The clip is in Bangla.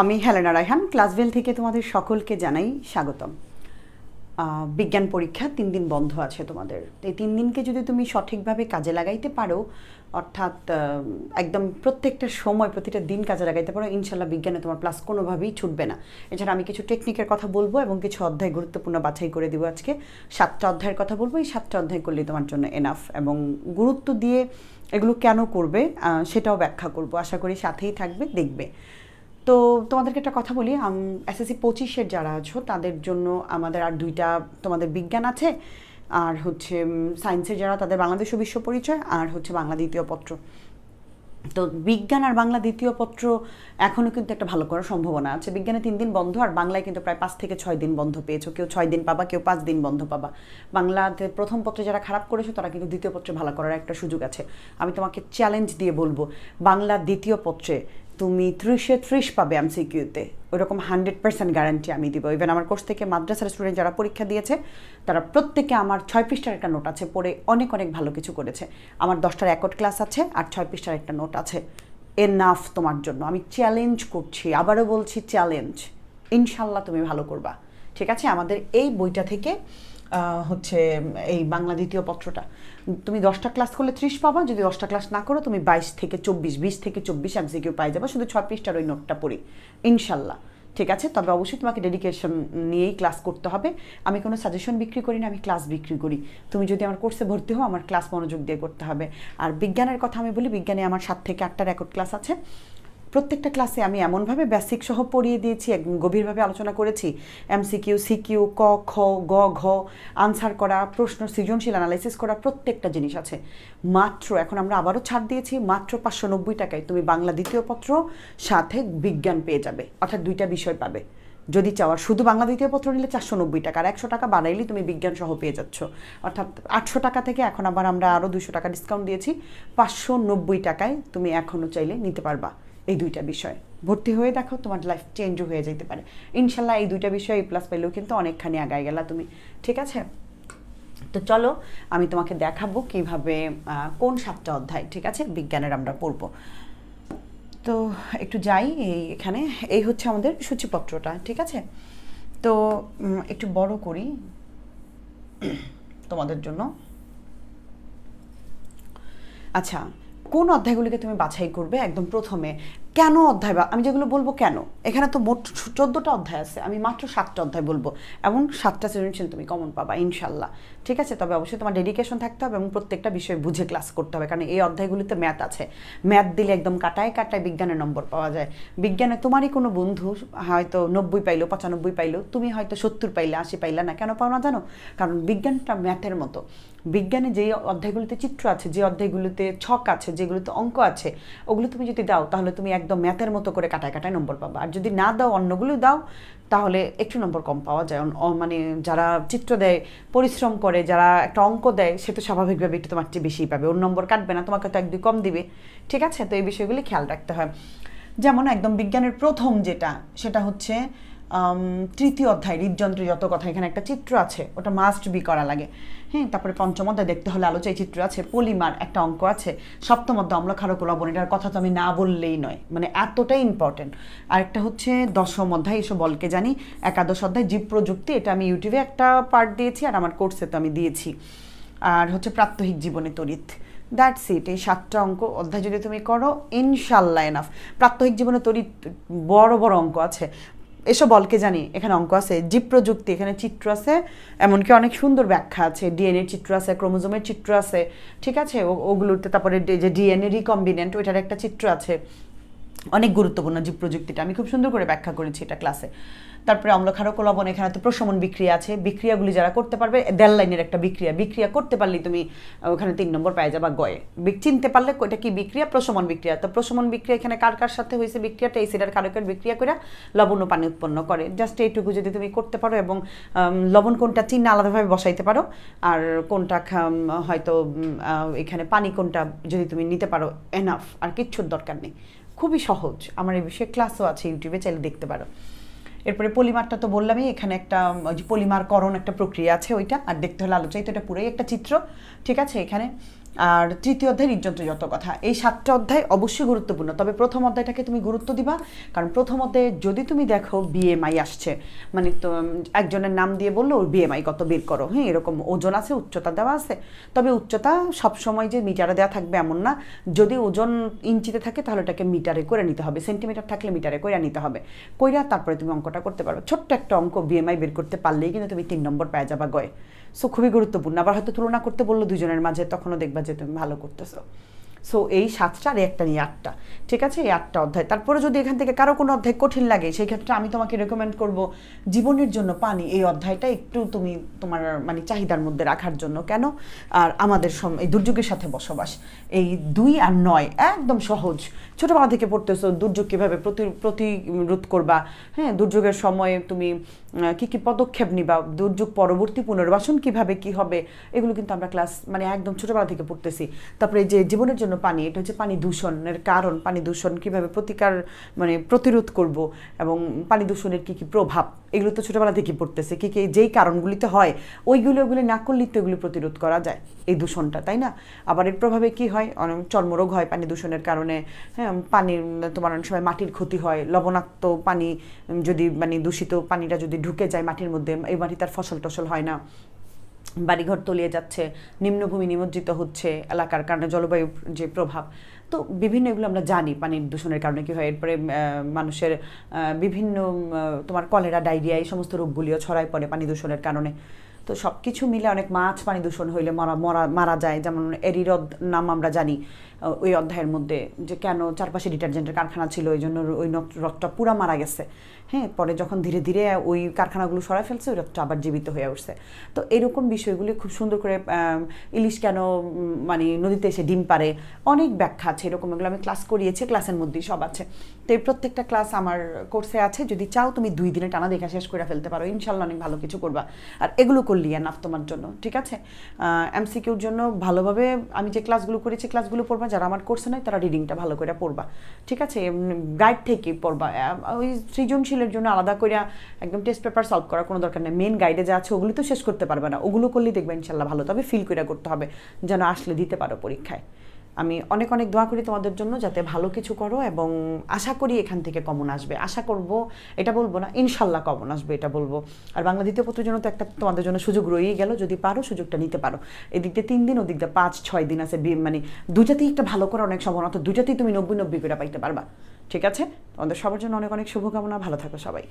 আমি হেলেনা রায়হান, ক্লাসভেল থেকে তোমাদের সকলকে জানাই স্বাগতম। বিজ্ঞান পরীক্ষা তিন দিন বন্ধ আছে তোমাদের। এই তিন দিনকে যদি তুমি সঠিকভাবে কাজে লাগাইতে পারো, অর্থাৎ একদম প্রত্যেকটা সময়, প্রতিটা দিন কাজে লাগাইতে পারো ইনশাল্লাহ বিজ্ঞানে তোমার প্লাস কোনোভাবেই ছুটবে না। এছাড়া আমি কিছু টেকনিকের কথা বলব এবং কিছু অধ্যায় গুরুত্বপূর্ণ বাছাই করে দেবো আজকে। সাতটা অধ্যায়ের কথা বলব, এই সাতটা অধ্যায় করলে তোমার জন্য এনাফ এবং গুরুত্ব দিয়ে এগুলো কেন করবে সেটাও ব্যাখ্যা করব। আশা করি সাথেই থাকবে, দেখবে। তো তোমাদেরকে একটা কথা বলি এসএসসি পঁচিশের যারা আছো, তাদের জন্য আমাদের আর দুইটা তোমাদের বিজ্ঞান আছে, আর হচ্ছে সায়েন্সের যারা, তাদের বাংলাদেশ ও বিশ্ব পরিচয়, আর হচ্ছে বাংলা দ্বিতীয় পত্র। তো বিজ্ঞান আর বাংলা দ্বিতীয় পত্র এখনও কিন্তু একটা ভালো করার সম্ভাবনা আছে। বিজ্ঞানে তিন দিন বন্ধ, আর বাংলায় কিন্তু প্রায় পাঁচ থেকে ছয় দিন বন্ধ পেয়েছ। কেউ ছয় দিন পাবা, কেউ পাঁচ দিন বন্ধ পাবা। বাংলাতে প্রথম পত্রে যারা খারাপ করেছ, তারা কিন্তু দ্বিতীয় পত্রে ভালো করার একটা সুযোগ আছে। আমি তোমাকে চ্যালেঞ্জ দিয়ে বলব, বাংলা দ্বিতীয় পত্রে তুমি ত্রিশে, ত্রিশ পাবে এমসিকিউতে ওইরকম হান্ড্রেড পার্সেন্ট গ্যারান্টি আমি দিব। ইভেন আমার কোর্স থেকে মাদ্রাসার স্টুডেন্ট যারা পরীক্ষা দিয়েছে, তারা প্রত্যেকে আমার ছয় পৃষ্ঠার একটা নোট আছে, পড়ে অনেক অনেক ভালো কিছু করেছে। আমার দশটার একট ক্লাস আছে আর ছয় পৃষ্ঠার একটা নোট আছে। এনাফ তোমার জন্য। আমি চ্যালেঞ্জ করছি, আবারও বলছি চ্যালেঞ্জ ইনশাল্লাহ তুমি ভালো করবা। ঠিক আছে? আমাদের এই বইটা থেকে হচ্ছে, এই বাংলা দ্বিতীয় পত্রটা। তুমি দশটা ক্লাস করলে ত্রিশ পাবা, যদি দশটা ক্লাস না করো, তুমি বাইশ থেকে চব্বিশ, বিশ থেকে চব্বিশ এমসিকিউ পাই যাবা। শুধু ছয় পৃষ্ঠার ওই নোটটা পড়ি। ইনশাল্লাহ। ঠিক আছে? তবে অবশ্যই তোমাকে ডেডিকেশন নিয়েই ক্লাস করতে হবে। আমি কোনো সাজেশন বিক্রি করি না, আমি ক্লাস বিক্রি করি। তুমি যদি আমার কোর্সে ভর্তি হও, আমার ক্লাস মনোযোগ দিয়ে করতে হবে। আর বিজ্ঞানের কথা আমি বলি, বিজ্ঞানে আমার সাত থেকে আটটা রেকর্ড ক্লাস আছে। প্রত্যেকটা ক্লাসে আমি এমনভাবে বেসিক সহ পড়িয়ে দিয়েছি, একদম গভীরভাবে আলোচনা করেছি। এমসিকিউ সিকিউ ক, খ, গ, ঘ আনসার করা, প্রশ্ন, সৃজনশীল অ্যানালাইসিস করা, প্রত্যেকটা জিনিস আছে। মাত্র, এখন আমরা আবারও ছাড় দিয়েছি, মাত্র পাঁচশো নব্বই টাকায় তুমি বাংলা দ্বিতীয় পত্র সাথে বিজ্ঞান পেয়ে যাবে, অর্থাৎ দুইটা বিষয় পাবে। যদি চাওয়ার শুধু বাংলা দ্বিতীয় পত্র নিলে চারশো নব্বই টাকা, আর একশো টাকা বাড়াইলেই তুমি বিজ্ঞান সহ পেয়ে যাচ্ছ। অর্থাৎ আটশো টাকা থেকে এখন আবার আমরা আরও দুশো টাকা ডিসকাউন্ট দিয়েছি, পাঁচশো নব্বই টাকায় তুমি এখনও চাইলে নিতে পারবা। এই দুইটা বিষয়। ভর্তি হয়ে দেখো তোমার লাইফ চেঞ্জও হয়ে যেতে পারে। ইনশাল্লাহ এই দুইটা বিষয় প্লাস পেলেও কিন্তু অনেকখানি আগায় গেলা তুমি। ঠিক আছে? তো চলো, আমি তোমাকে দেখাবো কীভাবে কোন সাতটা অধ্যায়, ঠিক আছে? বিজ্ঞানের আমরা পড়ব। তো একটু যাই এই এখানে। এই হচ্ছে আমাদের সূচিপত্রটা, ঠিক আছে? তো একটু বড় করি তোমাদের জন্য। আচ্ছা কোন অধ্যায়গুলিকে তুমি বাছাই করবে একদম প্রথমে? কেন অধ্যায় বা, আমি যেগুলো বলব কেন? এখানে তো মোট চোদ্দোটা অধ্যায় আছে, আমি মাত্র সাতটা অধ্যায় বলব। এবং সাতটা সৃজনশীল তুমি কমন পাবা ইনশাল্লাহ ঠিক আছে? তবে অবশ্যই তোমার ডেডিকেশন থাকতে হবে এবং প্রত্যেকটা বিষয় বুঝে ক্লাস করতে হবে, কারণ এই অধ্যায়গুলিতে ম্যাথ আছে। ম্যাথ দিলে একদম কাটায় কাটায় বিজ্ঞানের নম্বর পাওয়া যায়। বিজ্ঞানে তোমারই কোনো বন্ধু হয়তো নব্বই পাইলো, পঁচানব্বই পাইলো, তুমি হয়তো সত্তর পাইলে, আশি পাইলে না, কেন পাও না জানো? কারণ বিজ্ঞানটা ম্যাথের মতো। বিজ্ঞানে যে অধ্যায়গুলিতে চিত্র আছে, যে অধ্যায়গুলিতে ছক আছে, যেগুলোতে অঙ্ক আছে, ওগুলো তুমি যদি দাও, তাহলে তুমি একদম ম্যাথের মতো করে কাটায় কাটায় নম্বর পাবা। আর যদি না দাও, অন্যগুলো দাও, তাহলে একটু নম্বর কম পাওয়া যায়। মানে যারা চিত্র দেয়, পরিশ্রম করে, যারা একটা অঙ্ক দেয়, সে তো স্বাভাবিকভাবে একটু তোমার চেয়ে বেশিই পাবে। ওর নম্বর কাটবে না, তোমাকে তো একদম কম দিবে। ঠিক আছে? তো এই বিষয়গুলি খেয়াল রাখতে হয়। যেমন একদম বিজ্ঞানের প্রথম যেটা, সেটা হচ্ছে তৃতীয় অধ্যায় হৃদযন্ত্রের যত কথা, এখানে একটা চিত্র আছে, ওটা মাস্ট বি করা লাগে। হ্যাঁ তারপরে পঞ্চম অধ্যায়, দেখতে হলে আলোচনায় চিত্র আছে, পলিমার একটা অঙ্ক আছে, সপ্তম অধ্যায় অম্ল ক্ষারক লবণ এটার কথা তো আমি না বললেই নয় মানে এতটাই ইম্পর্টেন্ট আরেকটা হচ্ছে দশম অধ্যায় এসব বলকে জানি, একাদশ অধ্যায়, জীব প্রযুক্তি, এটা আমি ইউটিউবে একটা পার্ট দিয়েছি, আর আমার কোর্সে তো আমি দিয়েছি। আর হচ্ছে প্রাত্যহিক জীবনে তড়িৎ। দ্যাটস ইট এই সাতটা অঙ্ক, অধ্যায় যদি তুমি করো, ইনশাল্লাহ এনাফ প্রাত্যহিক জীবনে তড়িৎ বড় বড় অঙ্ক আছে। এসব বলকে জানি, এখানে অঙ্ক আছে জীব প্রযুক্তি এখানে চিত্র আছে, এমনকি অনেক সুন্দর ব্যাখ্যা আছে ডিএনএ চিত্র আছে, ক্রোমোজোমের চিত্র আছে, ঠিক আছে? ওগুলোতে তারপরে যে ডিএনএ রিকম্বিনেন্ট ওইটার একটা চিত্র আছে। অনেক গুরুত্বপূর্ণ জীব প্রযুক্তিটা। আমি খুব সুন্দর করে ব্যাখ্যা করেছি এটা ক্লাসে তারপরে অম্লক্ষারক লবণ এখানে তো প্রশমন বিক্রিয়া আছে। বিক্রিয়াগুলি যারা করতে পারবে, দেড় লাইনের একটা বিক্রিয়া। বিক্রিয়া করতে পারলেই তুমি ওখানে তিন নম্বর পাই যাবা গয়ে। চিনতে পারলে ওইটা কি বিক্রিয়া? প্রশমন বিক্রিয়া। তো প্রশমন বিক্রিয়া এখানে কার কার সাথে হয়েছে বিক্রিয়াটা? এই কারকের বিক্রিয়া করে লবণ ও পানি উৎপন্ন করে। জাস্ট এইটুকু যদি তুমি করতে পারো এবং লবণ কোনটা চিহ্ন আলাদাভাবে বসাইতে পারো। আর কোনটা হয়তো এখানে পানি কোনটা যদি তুমি নিতে পারো এনাফ আর কিচ্ছুর দরকার নেই। খুবই সহজ। আমার এই বিষয়ে ক্লাসও আছে ইউটিউবে চাইলে দেখতে পারো। এরপরে পলিমারটা তো বললামই, এখানে একটা পলিমারকরণ একটা প্রক্রিয়া আছে ওইটা, আর দেখতে হলে আলোচাই তো এটা পুরোই একটা চিত্র। ঠিক আছে, এখানে আর তৃতীয় অধ্যায় হৃদযন্ত্র যত কথা। এই সাতটা অধ্যায় অবশ্যই গুরুত্বপূর্ণ। তবে প্রথম অধ্যায়টাকে তুমি গুরুত্ব দিবা, কারণ প্রথম অধ্যায়ে যদি তুমি দেখো বিএমআই আসছে মানে তো একজনের নাম দিয়ে বলল, ওর বিএমআই কত বের করো? হ্যাঁ এরকম ওজন আছে, উচ্চতা দেওয়া আছে। তবে উচ্চতা সবসময় যে মিটারে দেওয়া থাকবে এমন না। যদি ওজন ইঞ্চিতে থাকে, তাহলে ওটাকে মিটারে করে নিতে হবে। সেন্টিমিটার থাকলে মিটারে করে নিতে হবে। কইরা তারপরে তুমি অঙ্কটা করতে পারো ছোট্ট একটা অঙ্ক বিএমআই বের করতে পারলেই কিন্তু তুমি তিন নম্বর পেয়ে যাবা গয়ে। সো খুবই গুরুত্বপূর্ণ। আবার হয়তো তুলনা করতে বলল দুজনের মাঝে, তখনও দেখবা যে তুমি ভালো করতেছো। সো এই সাতটা আর একটা নিয়ে আটটা। ঠিক আছে? এই আটটা অধ্যায়। তারপরে যদি এখান থেকে কারও কোনো অধ্যায় কঠিন লাগে, সেই ক্ষেত্রে আমি তোমাকে রেকমেন্ড করব জীবনের জন্য পানি। এই অধ্যায়টা একটু তুমি তোমার মানে চাহিদার মধ্যে রাখার জন্য। কেন? আর আমাদের এই দুর্যোগের সাথে বসবাস। এই দুই আর নয় একদম সহজ। ছোটবেলা থেকে পড়তেছো, দুর্যোগ কীভাবে প্রতি, প্রতিরোধ করবা? হ্যাঁ দুর্যোগের সময়ে তুমি কি কি পদক্ষেপ নিবা? দুর্যোগ পরবর্তী পুনর্বাসন কীভাবে, কি হবে? এগুলো কিন্তু আমরা ক্লাস মানে একদম ছোটবেলা থেকে পড়তেছি। তারপরে যে জীবনের জন্য পানি, এটা হচ্ছে পানি দূষণের কারণ। পানি দূষণ কীভাবে প্রতিকার মানে প্রতিরোধ করব এবং পানি দূষণের কি কি প্রভাব? এগুলো তো ছোটবেলা থেকে পড়তেছে, কি কি যেই কারণগুলিতে হয়, ওইগুলো, ওগুলো না করলেই তো এগুলো প্রতিরোধ করা যায়, এই দূষণটা, তাই না? আবার এর প্রভাবে কি হয়? অনেক চর্মরোগ হয় পানি দূষণের কারণে হ্যাঁ পানির তোমার অনেক সময় মাটির ক্ষতি হয়, লবণাক্ত পানি যদি মানে দূষিত পানিটা যদি ঢুকে যায় মাটির মধ্যে, এই মাটি তার ফসল টসল হয় না। বাড়িঘর তলিয়ে যাচ্ছে, নিম্নভূমি নিমজ্জিত হচ্ছে, এলাকার কারণে জলবায়ু যে প্রভাব তো বিভিন্ন এগুলো আমরা জানি পানির দূষণের কারণে কি হয়। এরপরে মানুষের বিভিন্ন তোমার কলেরা, ডায়রিয়া, এই সমস্ত রোগগুলিও ছড়ায় পড়ে পানি দূষণের কারণে। তো সব কিছু মিলে অনেক মাছ পানি দূষণ হইলে মরা মরা, মারা যায়। যেমন এরিরদ নাম আমরা জানি ওই অধ্যায়ের মধ্যে যে কেন চারপাশে ডিটারজেন্টের কারখানা ছিল, ওই জন্য ওই হ্রদটা পুরা মারা গেছে। হ্যাঁ পরে যখন ধীরে ধীরে ওই কারখানাগুলো সরাই ফেলছে, ওই রথটা আবার জীবিত হয়ে উঠছে। তো এরকম বিষয়গুলি খুব সুন্দর করে ইলিশ কেন মানে নদীতে এসে ডিম পারে অনেক ব্যাখ্যা আছে এরকম। এগুলো আমি ক্লাস করিয়েছি ক্লাসের মধ্যেই সব আছে। তো এই প্রত্যেকটা ক্লাস আমার কোর্সে আছে। যদি চাও তুমি দুই দিনে টানা দেখা শেষ করে ফেলতে পারো। ইনশাল্লাহ অনেক ভালো কিছু করবা। আর এগুলো করলি এনাফ তোমার জন্য, ঠিক আছে? এমসিকিউর জন্য ভালোভাবে আমি যে ক্লাসগুলো করেছি ক্লাসগুলো পড়বা, যারা আমার কোর্সে নয়, তারা রিডিংটা ভালো করে পড়বা, ঠিক আছে? গাইড থেকে পড়বা ওই সৃজনশীলের জন্য আলাদা করে একদম টেস্ট পেপার সলভ করার কোনো দরকার নেই। মেন গাইডে যা আছে, ওগুলো তো শেষ করতে পারবে না। ওগুলো করলেই দেখবে ইনশাল্লাহ ভালো, তবে ফিল করে করতে হবে, যেন আসলে দিতে পারো পরীক্ষায়। আমি অনেক অনেক দোয়া করি তোমাদের জন্য যাতে ভালো কিছু করো এবং আশা করি এখান থেকে কমন আসবে। আশা করব, এটা বলব না, ইনশাল্লাহ কমন আসবে এটা বলব। আর বাংলা দ্বিতীয় পত্রের জন্য তো একটা তোমাদের জন্য সুযোগ রয়েই গেল, যদি পারো সুযোগটা নিতে পারো। এদিক দিয়ে তিন দিন ওদিক দিয়ে পাঁচ, ছয় দিন আছে মানে দুটাতেই একটা ভালো করা অনেক সম্ভাবনা তো দুটাতেই তুমি নব্বই নব্বই করে পাইতে পারবা। ঠিক আছে? তোমাদের সবার জন্য অনেক অনেক শুভকামনা, ভালো থাকো সবাই।